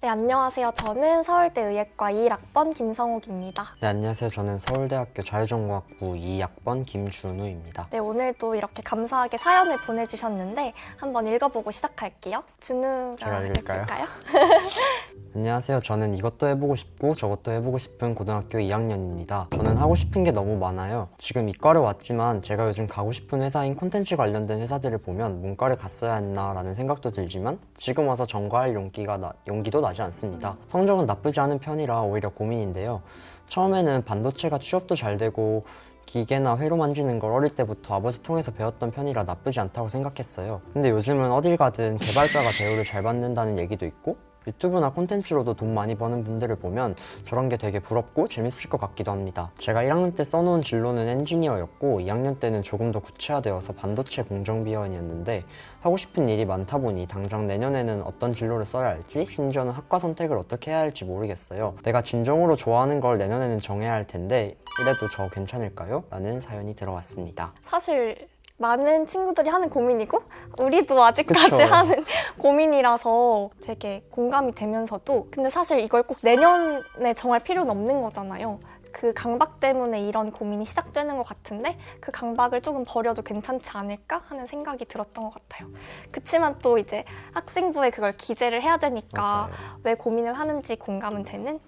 네, 안녕하세요. 저는 서울대 의예과 21학번 김성욱입니다. 네, 안녕하세요. 저는 서울대학교 자유전공학부 2학번 김준우입니다. 네, 오늘도 이렇게 감사하게 사연을 보내주셨는데 한번 읽어보고 시작할게요. 준우가 제가 읽을까요? 읽을까요? 안녕하세요. 저는 이것도 해보고 싶고 저것도 해보고 싶은 고등학교 2학년입니다. 저는 하고 싶은 게 너무 많아요. 지금 이과를 왔지만 제가 요즘 가고 싶은 회사인 콘텐츠 관련된 회사들을 보면 문과를 갔어야 했나라는 생각도 들지만 지금 와서 전과할 용기가 나, 용기도 나지 않습니다. 성적은 나쁘지 않은 편이라 오히려 고민인데요. 처음에는 반도체가 취업도 잘 되고 기계나 회로 만지는 걸 어릴 때부터 아버지 통해서 배웠던 편이라 나쁘지 않다고 생각했어요. 근데 요즘은 어딜 가든 개발자가 대우를 잘 받는다는 얘기도 있고 유튜브나 콘텐츠로도 돈 많이 버는 분들을 보면 저런 게 되게 부럽고 재밌을 것 같기도 합니다. 제가 1학년 때 써놓은 진로는 엔지니어였고 2학년 때는 조금 더 구체화되어서 반도체 공정비원이었는데 하고 싶은 일이 많다 보니 당장 내년에는 어떤 진로를 써야 할지 심지어는 학과 선택을 어떻게 해야 할지 모르겠어요. 내가 진정으로 좋아하는 걸 내년에는 정해야 할 텐데 이래도 저 괜찮을까요? 라는 사연이 들어왔습니다. 사실 많은 친구들이 하는 고민이고 우리도 아직까지 그쵸. 하는 고민이라서 되게 공감이 되면서도 근데 사실 이걸 꼭 내년에 정할 필요는 없는 거잖아요. 그 강박 때문에 이런 고민이 시작되는 것 같은데 그 강박을 조금 버려도 괜찮지 않을까 하는 생각이 들었던 것 같아요. 그치만 또 이제 학생부에 그걸 기재를 해야 되니까 맞아요. 왜 고민을 하는지 공감은 되는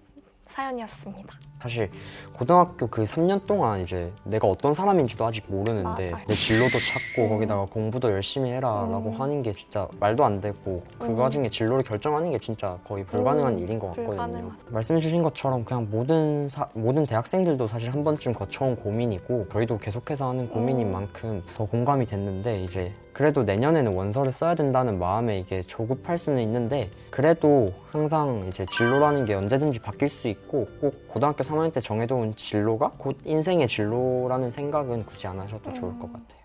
사연이었습니다. 사실 고등학교 그 3년 동안 이제 내가 어떤 사람인지도 아직 모르는데 맞아요. 내 진로도 찾고 음. 거기다가 공부도 열심히 해라라고 음. 하는 게 진짜 말도 안 되고 그 음. 와중에 진로를 결정하는 게 진짜 거의 불가능한 음, 일인 것 같거든요. 불가능하죠. 말씀해주신 것처럼 그냥 모든 사- 모든 대학생들도 사실 한 번쯤 거쳐온 고민이고 저희도 계속해서 하는 고민인 음. 만큼 더 공감이 됐는데 이제 그래도 내년에는 원서를 써야 된다는 마음에 이게 조급할 수는 있는데 그래도 항상 이제 진로라는 게 언제든지 바뀔 수 있고 꼭 고등학교 3학년 때 정해둔 진로가 곧 인생의 진로라는 생각은 굳이 안 하셔도 좋을 것 같아요.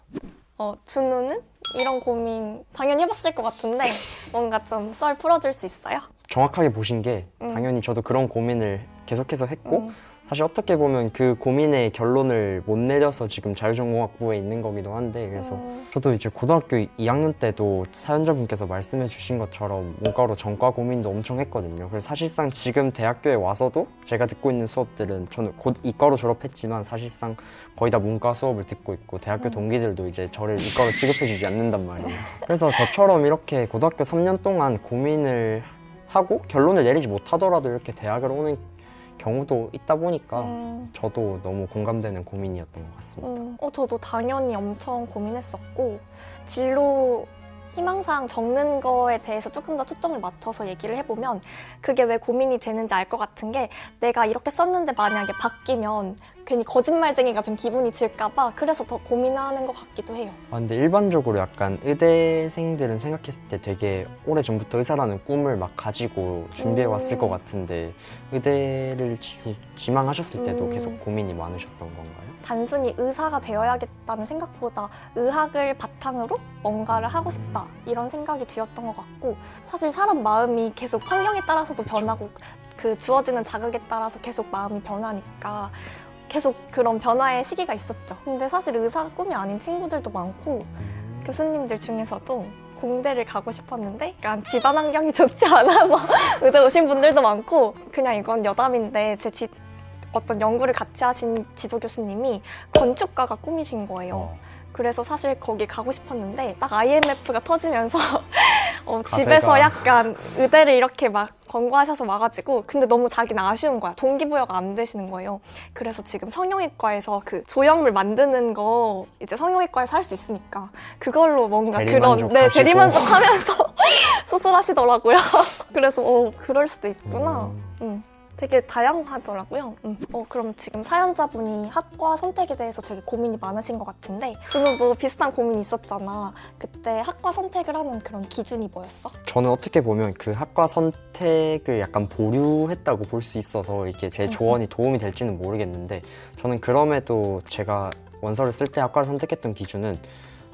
어, 준우는 이런 고민 당연히 해봤을 것 같은데 뭔가 좀 썰 풀어줄 수 있어요? 정확하게 보신 게 음. 당연히 저도 그런 고민을 계속해서 했고 음. 사실 어떻게 보면 그 고민의 결론을 못 내려서 지금 자유전공학부에 있는 거기도 한데 그래서 음. 저도 이제 고등학교 2학년 때도 사연자분께서 말씀해 주신 것처럼 문과로 전과 고민도 엄청 했거든요. 그래서 사실상 지금 대학교에 와서도 제가 듣고 있는 수업들은 저는 곧 이과로 졸업했지만 사실상 거의 다 문과 수업을 듣고 있고 대학교 음. 동기들도 이제 저를 이과로 취급해 주지 않는단 말이에요. 그래서 저처럼 이렇게 고등학교 3년 동안 고민을 하고 결론을 내리지 못하더라도 이렇게 대학을 오는 경우도 있다 보니까 음. 저도 너무 공감되는 고민이었던 것 같습니다. 음. 어, 저도 당연히 엄청 고민했었고 진로 희망사항 적는 거에 대해서 조금 더 초점을 맞춰서 얘기를 해보면 그게 왜 고민이 되는지 알 것 같은 게 내가 이렇게 썼는데 만약에 바뀌면 괜히 거짓말쟁이가 좀 기분이 들까봐 그래서 더 고민하는 것 같기도 해요. 아, 근데 일반적으로 약간 의대생들은 생각했을 때 되게 오래 전부터 의사라는 꿈을 막 가지고 준비해 왔을 음. 것 같은데 의대를 지, 지망하셨을 때도 음. 계속 고민이 많으셨던 건가요? 단순히 의사가 되어야겠다는 생각보다 의학을 바탕으로 뭔가를 하고 싶다 이런 생각이 들었던 것 같고 사실 사람 마음이 계속 환경에 따라서도 변하고 그 주어지는 자극에 따라서 계속 마음이 변하니까 계속 그런 변화의 시기가 있었죠. 근데 사실 의사가 꿈이 아닌 친구들도 많고 교수님들 중에서도 공대를 가고 싶었는데 약간 집안 환경이 좋지 않아서 의대 오신 분들도 많고 그냥 이건 여담인데 제 지, 어떤 연구를 같이 하신 지도 교수님이 건축가가 꿈이신 거예요. 어, 그래서 사실 거기 가고 싶었는데 딱 IMF가 터지면서 어. 집에서 약간 의대를 이렇게 막 권고하셔서 와가지고 근데 너무 자기는 아쉬운 거야 동기부여가 안 되시는 거예요 그래서 지금 성형외과에서 그 조형물 만드는 거 이제 성형외과에서 할 수 있으니까 그걸로 뭔가 그런 네. 대리만족하면서 수술하시더라고요 그래서 어 그럴 수도 있구나 음. 음. 되게 다양하더라고요. 음. 어, 그럼 지금 사연자분이 학과 선택에 대해서 되게 고민이 많으신 것 같은데 준우도 비슷한 고민이 있었잖아. 그때 학과 선택을 하는 그런 기준이 뭐였어? 저는 어떻게 보면 그 학과 선택을 약간 보류했다고 볼 수 있어서 이렇게 제 조언이 도움이 될지는 모르겠는데 저는 그럼에도 제가 원서를 쓸 때 학과를 선택했던 기준은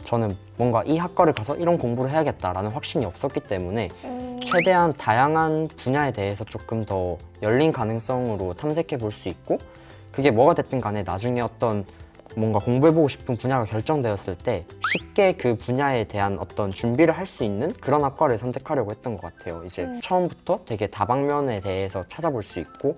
저는 뭔가 이 학과를 가서 이런 공부를 해야겠다라는 확신이 없었기 때문에 음, 최대한 다양한 분야에 대해서 조금 더 열린 가능성으로 탐색해 볼 수 있고 그게 뭐가 됐든 간에 나중에 어떤 뭔가 공부해보고 싶은 분야가 결정되었을 때 쉽게 그 분야에 대한 어떤 준비를 할 수 있는 그런 학과를 선택하려고 했던 것 같아요. 이제 음. 처음부터 되게 다방면에 대해서 찾아볼 수 있고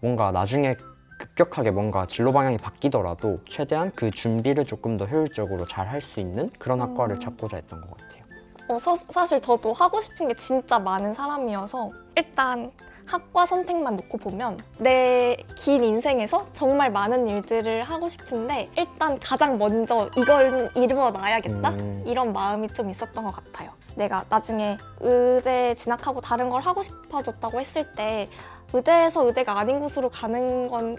뭔가 나중에 급격하게 뭔가 진로 방향이 바뀌더라도 최대한 그 준비를 조금 더 효율적으로 잘 할 수 있는 그런 학과를 음. 찾고자 했던 것 같아요. 어, 사, 사실 저도 하고 싶은 게 진짜 많은 사람이어서 일단 학과 선택만 놓고 보면 내 긴 인생에서 정말 많은 일들을 하고 싶은데 일단 가장 먼저 이걸 이루어 놔야겠다 음. 이런 마음이 좀 있었던 것 같아요. 내가 나중에 의대 진학하고 다른 걸 하고 싶어졌다고 했을 때 의대에서 의대가 아닌 곳으로 가는 건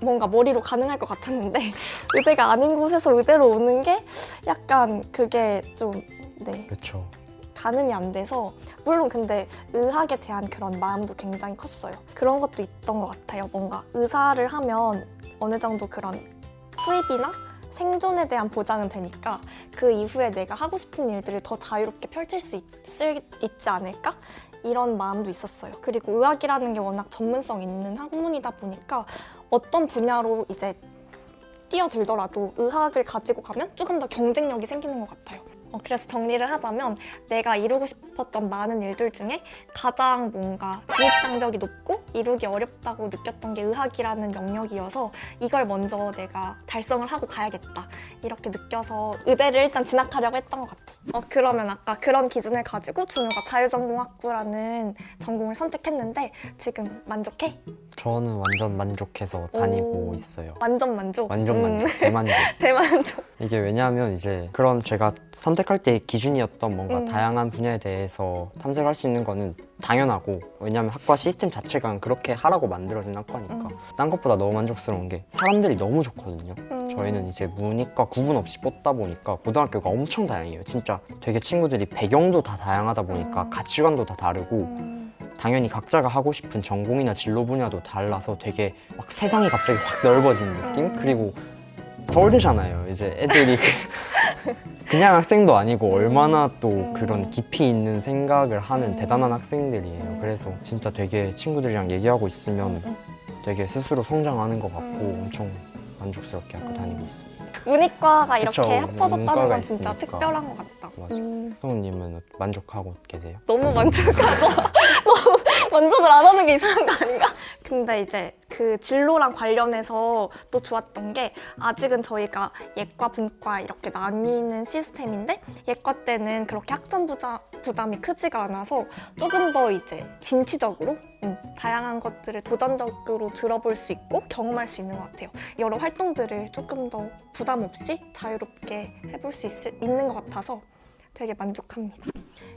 뭔가 머리로 가능할 것 같았는데 의대가 아닌 곳에서 의대로 오는 게 약간 그게 좀 네. 그렇죠. 가늠이 안 돼서 물론 근데 의학에 대한 그런 마음도 굉장히 컸어요. 그런 것도 있던 것 같아요. 뭔가 의사를 하면 어느 정도 그런 수입이나 생존에 대한 보장은 되니까 그 이후에 내가 하고 싶은 일들을 더 자유롭게 펼칠 수 있을, 있지 않을까? 이런 마음도 있었어요. 그리고 의학이라는 게 워낙 전문성 있는 학문이다 보니까 어떤 분야로 이제 뛰어들더라도 의학을 가지고 가면 조금 더 경쟁력이 생기는 것 같아요. 어, 그래서 정리를 하자면 내가 이루고 싶었던 많은 일들 중에 가장 뭔가 진입장벽이 높고 이루기 어렵다고 느꼈던 게 의학이라는 영역이어서 이걸 먼저 내가 달성을 하고 가야겠다 이렇게 느껴서 의대를 일단 진학하려고 했던 것 같아. 어, 그러면 아까 그런 기준을 가지고 준우가 자유전공학부라는 전공을 선택했는데 지금 만족해? 저는 완전 만족해서 다니고 오. 있어요. 완전 만족. 완전 음, 만족, 대만족. 대만족. 이게 왜냐하면 이제 그런 제가 선택 할 때 기준이었던 뭔가 음. 다양한 분야에 대해서 탐색할 수 있는 거는 당연하고 왜냐하면 학과 시스템 자체가 그렇게 하라고 만들어진 학과니까 음. 딴 것보다 너무 만족스러운 게 사람들이 너무 좋거든요. 음. 저희는 이제 문이과 구분 없이 뽑다 보니까 고등학교가 엄청 다양해요. 진짜 되게 친구들이 배경도 다 다양하다 보니까 음. 가치관도 다 다르고 음. 당연히 각자가 하고 싶은 전공이나 진로 분야도 달라서 되게 막 세상이 갑자기 확 넓어지는 느낌? 음. 그리고 서울대잖아요. 이제 애들이 그- 그냥 학생도 아니고 얼마나 또 음. 그런 깊이 있는 생각을 하는 음. 대단한 학생들이에요. 음. 그래서 진짜 되게 친구들이랑 얘기하고 있으면 음. 되게 스스로 성장하는 것 같고 음. 엄청 만족스럽게 학교 음. 다니고 있습니다. 문이과가 이렇게 그쵸, 합쳐졌다는 문과가 건 진짜 있으니까. 특별한 것 같다. 맞아. 음, 성우님은 만족하고 계세요? 너무 만족하고 너무 만족을 안 하는 게 이상한 거 아닌가? 근데 이제 그 진로랑 관련해서 또 좋았던 게 아직은 저희가 예과, 분과 이렇게 나뉘는 시스템인데 예과 때는 그렇게 학점 부자, 부담이 크지가 않아서 조금 더 이제 진취적으로 음, 다양한 것들을 도전적으로 들어볼 수 있고 경험할 수 있는 것 같아요. 여러 활동들을 조금 더 부담 없이 자유롭게 해볼 수 있을, 있는 것 같아서 되게 만족합니다.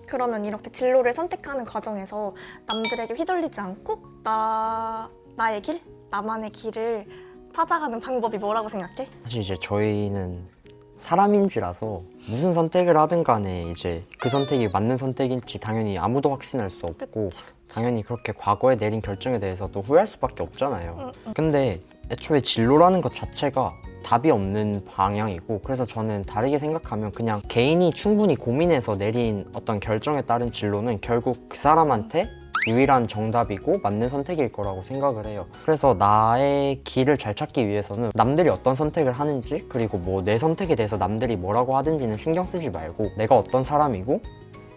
그러면 이렇게 진로를 선택하는 과정에서 남들에게 휘둘리지 않고 나 나의 길, 나만의 길을 찾아가는 방법이 뭐라고 생각해? 사실 이제 저희는 사람인지라서 무슨 선택을 하든 간에 이제 그 선택이 맞는 선택일지 당연히 아무도 확신할 수 없고 그치. 당연히 그렇게 과거에 내린 결정에 대해서도 후회할 수밖에 없잖아요. 응, 응. 근데 애초에 진로라는 것 자체가 답이 없는 방향이고 그래서 저는 다르게 생각하면 그냥 개인이 충분히 고민해서 내린 어떤 결정에 따른 진로는 결국 그 사람한테 유일한 정답이고 맞는 선택일 거라고 생각을 해요. 그래서 나의 길을 잘 찾기 위해서는 남들이 어떤 선택을 하는지 그리고 뭐 내 선택에 대해서 남들이 뭐라고 하든지는 신경 쓰지 말고 내가 어떤 사람이고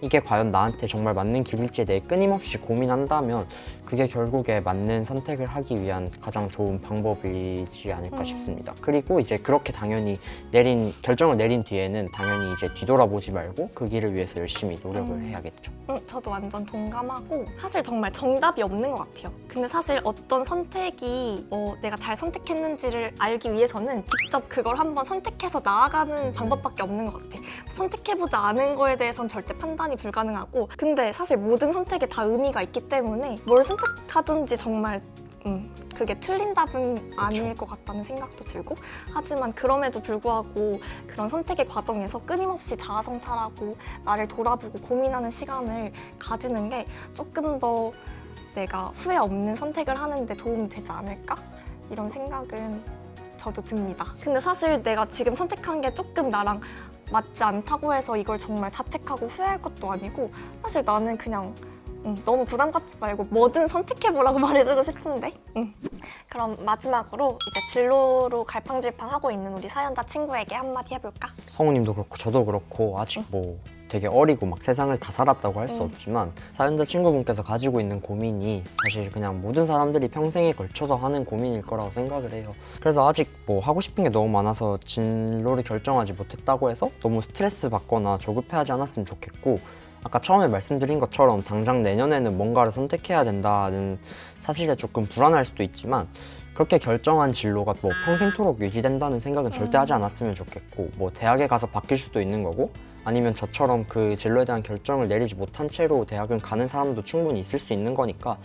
이게 과연 나한테 정말 맞는 길일지에 대해 끊임없이 고민한다면 그게 결국에 맞는 선택을 하기 위한 가장 좋은 방법이지 않을까 음. 싶습니다. 그리고 이제 그렇게 당연히 내린 결정을 내린 뒤에는 당연히 이제 뒤돌아보지 말고 그 길을 위해서 열심히 노력을 음. 해야겠죠. 응, 저도 완전 동감하고 사실 정말 정답이 없는 것 같아요. 근데 사실 어떤 선택이 어, 내가 잘 선택했는지를 알기 위해서는 직접 그걸 한번 선택해서 나아가는 방법밖에 없는 것 같아. 선택해보지 않은 거에 대해선 절대 판단이 불가능하고 근데 사실 모든 선택에 다 의미가 있기 때문에 뭘 선택하든지 정말 음, 그게 틀린 답은 아닐 것 같다는 생각도 들고 하지만 그럼에도 불구하고 그런 선택의 과정에서 끊임없이 자아성찰하고 나를 돌아보고 고민하는 시간을 가지는 게 조금 더 내가 후회 없는 선택을 하는데 도움이 되지 않을까? 이런 생각은 저도 듭니다. 근데 사실 내가 지금 선택한 게 조금 나랑 맞지 않다고 해서 이걸 정말 자책하고 후회할 것도 아니고 사실 나는 그냥 음, 너무 부담 갖지 말고 뭐든 선택해보라고 말해주고 싶은데. 음. 그럼 마지막으로 이제 진로로 갈팡질팡하고 있는 우리 사연자 친구에게 한마디 해볼까? 성우님도 그렇고 저도 그렇고 아직 뭐 되게 어리고 막 세상을 다 살았다고 할수 음. 없지만 사연자 친구분께서 가지고 있는 고민이 사실 그냥 모든 사람들이 평생에 걸쳐서 하는 고민일 거라고 생각을 해요. 그래서 아직 뭐 하고 싶은 게 너무 많아서 진로를 결정하지 못했다고 해서 너무 스트레스 받거나 조급해하지 않았으면 좋겠고 아까 처음에 말씀드린 것처럼 당장 내년에는 뭔가를 선택해야 된다는 사실에 조금 불안할 수도 있지만 그렇게 결정한 진로가 뭐 평생토록 유지된다는 생각은 절대 하지 않았으면 좋겠고 뭐 대학에 가서 바뀔 수도 있는 거고 아니면 저처럼 그 진로에 대한 결정을 내리지 못한 채로 대학은 가는 사람도 충분히 있을 수 있는 거니까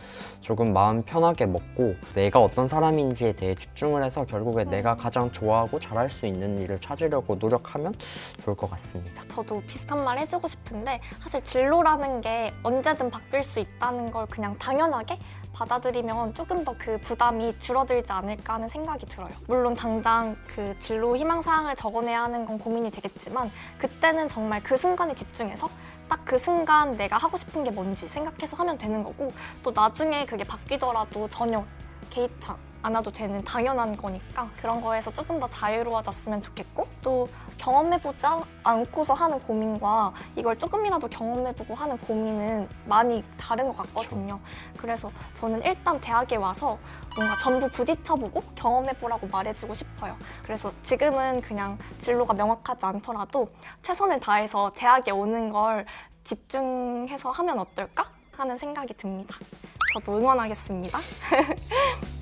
조금 마음 편하게 먹고 내가 어떤 사람인지에 대해 집중을 해서 결국에 내가 가장 좋아하고 잘할 수 있는 일을 찾으려고 노력하면 좋을 것 같습니다. 저도 비슷한 말 해주고 싶은데 사실 진로라는 게 언제든 바뀔 수 있다는 걸 그냥 당연하게 받아들이면 조금 더 그 부담이 줄어들지 않을까 하는 생각이 들어요. 물론 당장 그 진로 희망 사항을 적어내야 하는 건 고민이 되겠지만 그때는 정말 그 순간에 집중해서 딱 그 순간 내가 하고 싶은 게 뭔지 생각해서 하면 되는 거고 또 나중에 그게 바뀌더라도 전혀 개의치 않아도 되는 당연한 거니까 그런 거에서 조금 더 자유로워졌으면 좋겠고 또 경험해보지 않- 않고서 하는 고민과 이걸 조금이라도 경험해보고 하는 고민은 많이 다른 것 같거든요. 그래서 저는 일단 대학에 와서 뭔가 전부 부딪혀보고 경험해보라고 말해주고 싶어요. 그래서 지금은 그냥 진로가 명확하지 않더라도 최선을 다해서 대학에 오는 걸 집중해서 하면 어떨까 하는 생각이 듭니다. 저도 응원하겠습니다.